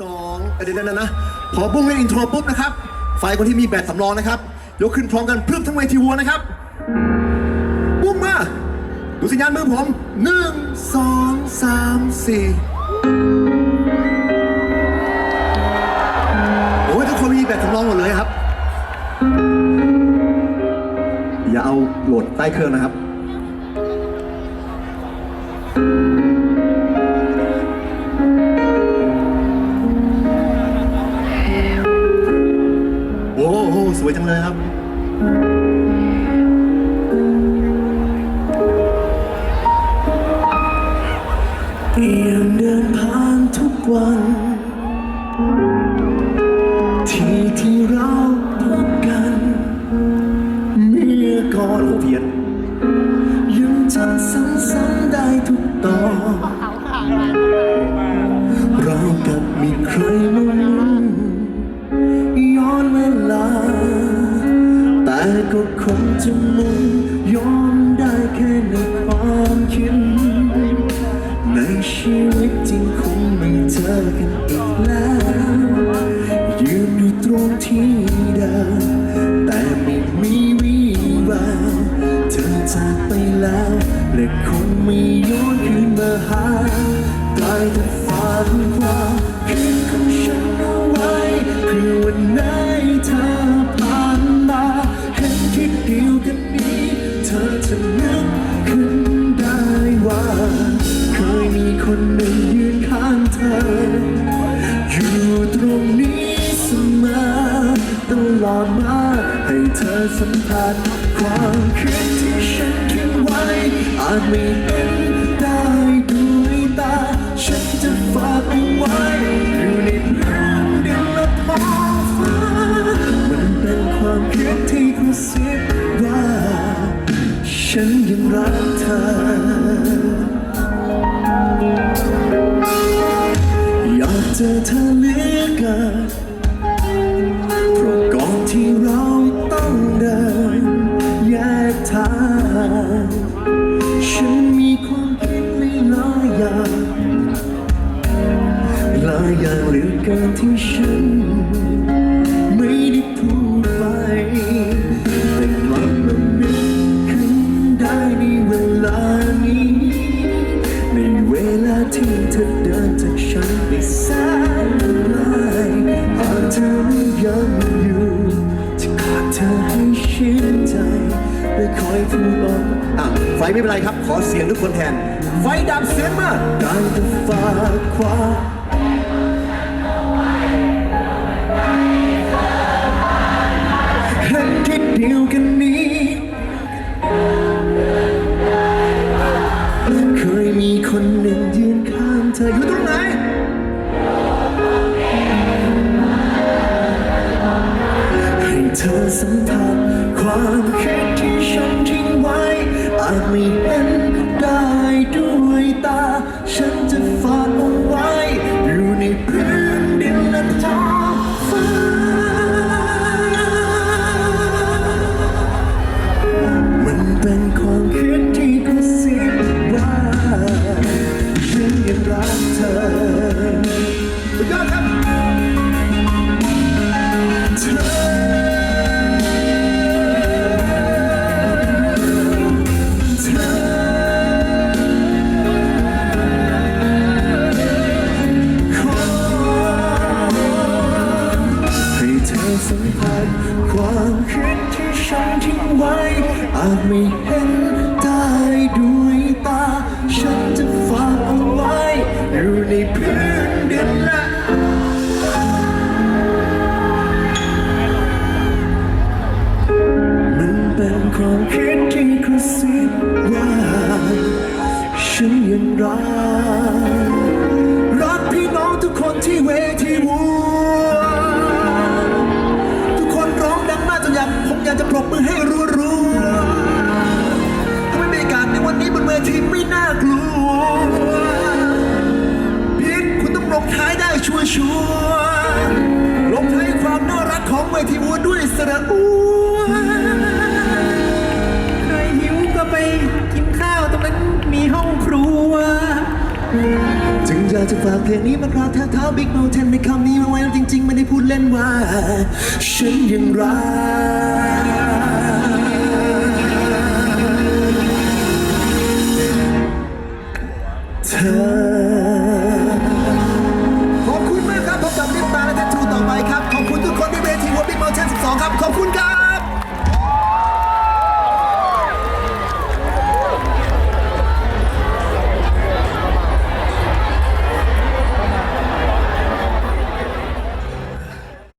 สองเดี๋ยวนะนะพอบุ้งเล่นอินโทรปุ๊บนะครับ ฝ่ายคนที่มีแบตสำรองนะครับ ยกขึ้นพร้อมกันพรึบทั้งเวทีวัวนะครับ บุ้งมา ดูสัญญาณมือผมหนึ่งสองสามสี่โอ้ยทุกคนมีแบตสำรองหมดเลยครับ อย่าเอาโหลดใต้เครื่องนะครับ เลยครับเปลี่ยนเดินผ่านทุกวัน ที่ที่เราพบกันเมื่อก่อนโอ้เพียนยังจำซ้ำๆได้ทุกตอน ก็คงจะมุนย้อนได้แค่ในความคิดในชีวิตจริงคงไม่เจอกันอีกแล้ว ยืนอยู่ตรงที่เดิมแต่ไม่มีวี่แววเธอจากไปแล้วและคงไม่ย้อนคืนมาหาได้แต่ฝันควา เธอสัมผัสความคิดที่ฉันคิดไว้อาจไม่เห็นได้ด้วยตา ฉันจะฝากเอาไว้อยู่ในพื้นดินและท้องฟ้ามันเป็นความคิดที่กระซิบว่า ฉันยังรักเธอ อยากเจอเธอเหลือเกินเพราะก่อนที่เรา เธอยังอยู่จะกอดเธอให้ชื่นใจและคอยพูดบอกอะไฟไม่เป็นไรครับ ขอเสียงทุกคนแทน ไฟดับเสียงมาได้แต่ฝากความ อสัมผัสความคิดที่ฉันทิ้งไว้ อาจไม่เห็นได้ด้วยตา ฉันจะฝาก จไม่เห็นได้ด้วยตา ฉันจะฝากเอาไว้ อยู่ในพื้นดินและมันเป็นความคิดที่กระซิบว่า ฉันยังรัก วยที่วัวด้วยสระอ้วนใครหิวก็ไปกินข้าวตรงนั้นมีห้องครัว จึงอยากจะฝากเพลงนี้มาคราวท้าเท้าบิ๊กเมลเทนในคำนี้มาไว้จริง ๆ ไม่ได้พูดเล่นว่า ฉันยังรักเธอ ครับ ขอบคุณครับ